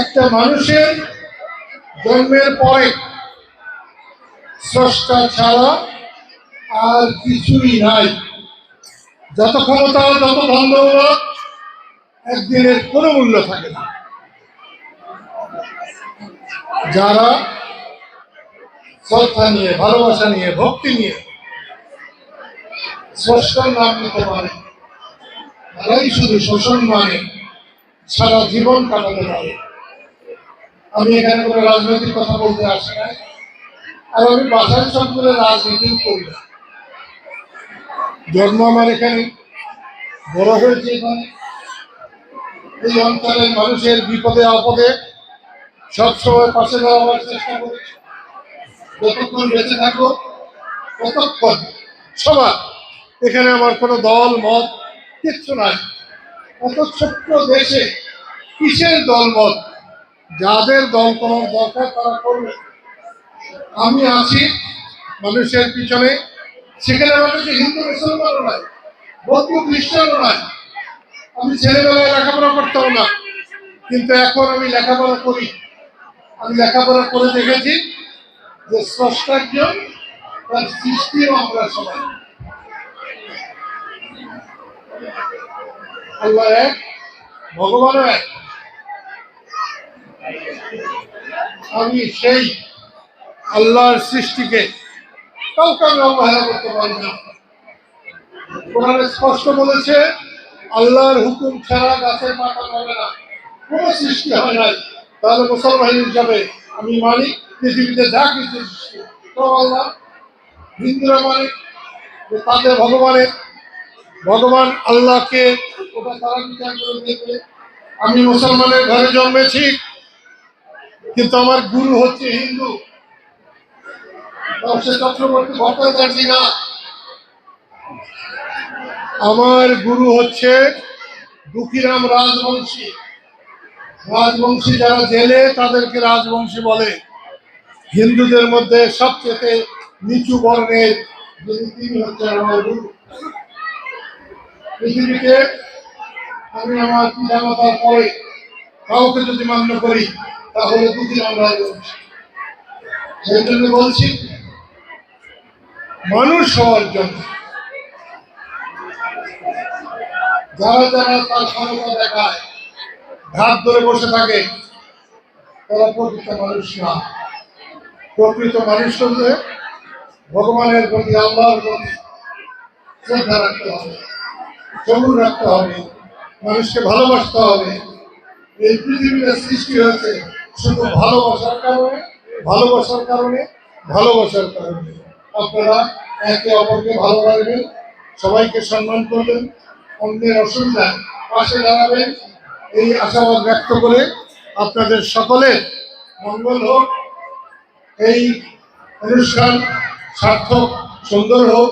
একটা মানুষের জন্মের পরে স্রষ্টা ছাড়া আর কিছুই নাই। যত ক্ষমতা, যত ধন দৌলত একদিনের কোনো মূল্য থাকে না। যারা শ্রদ্ধা নিয়ে, ভালোবাসা নিয়ে, ভক্তি নিয়ে স্রষ্টার নাম নিতে পারে, তারাই শুধু শোষণ মানে সারা জীবন কাটাতে পারে। আমি এখানে কোনো রাজনৈতিক কথা বলতে আসি না। আর আমি বাসায় করে রাজনীতি করি। না জন্ম আমার এখানে বড় হয়েছে এখানে এই অঞ্চলের মানুষের বিপদে আপদে সবসময় পাশে দাঁড়াবার চেষ্টা করেছি। যতক্ষণ বেঁচে থাকো ততক্ষণ সবার এখানে আমার কোনো দল, মত কিচ্ছু নাই। এত ছোট্ট দেশে কিসের দল, মত? যাদের দল করার দরকার তারা করবে। আমি আছি মানুষের পিছনে। সেখানে আমার মানুষ হিন্দু মুসলমানও নাই বৌদ্ধ খ্রিস্টানও নাই আমি ছেলেবেলায় লেখাপড়া করতাম না, কিন্তু এখন আমি লেখাপড়া করি। আমি লেখাপড়া করে দেখেছি যে স্রষ্টার্য তার সৃষ্টিও আমরা সবাই আল্লাহ এক, ভগবানও এক। আমি সেই আল্লাহর সৃষ্টিকে কাউকে আমি অবহেলা করতে পারি না। কোরআনে স্পষ্ট বলেছে, আল্লাহর হুকুম ছাড়া গাছের পাতা হবে না। কোনো সৃষ্টি হয় নাই। তাহলে মুসলমান হিসাবে আমি মানি পৃথিবীতে যা কিছু সৃষ্টি। তো আল্লাহ হিন্দুরা মানে যে তাদের ভগবানের, ভগবান আল্লাহকে ওটা তারা বিচার করে দেখবে আমি মুসলমানের ঘরে জন্মেছি কিন্তু আমার গুরু হচ্ছে হিন্দু। চক্রবর্তী ভট্টাচার্য না। আমার গুরু হচ্ছে দুঃখীরাম রাজবংশী। রাজবংশী যারা জেলে, তাদেরকে রাজবংশী বলে। হিন্দুদের মধ্যে সবচেয়ে নিচু বর্ণের যিনি, তিনি হচ্ছেন আমার গুরু। পৃথিবীতে আমি আমার পিতামাতার পরে কাউকে যদি মান্য করি তাহলে দুঃখীরাম রাজবংশী সেই জন্য বলছি, মানুষ হওয়ার জন্য। যারা যারা তার ক্ষমতা দেখায়, ধাপ ধরে বসে থাকে, তারা প্রকৃত মানুষ না। প্রকৃত মানুষ হলে ভগবানের প্রতি, আল্লাহর প্রতি শ্রদ্ধা রাখতে হবে সবুর রাখতে হবে, মানুষকে ভালোবাসতে হবে। এই পৃথিবীটা সৃষ্টি হয়েছে শুধু ভালোবাসার কারণে ভালোবাসার কারণে ভালোবাসার কারণে। আপনারা একে অপরকে ভালো রাখবেন, সবাইকে সম্মান করবেন, অন্যের অসুবিধা পাশে দাঁড়াবেন। এই আশাবাদ ব্যক্ত করে আপনাদের সকলের মঙ্গল হোক, এই অনুষ্ঠান সার্থক, সুন্দর হোক।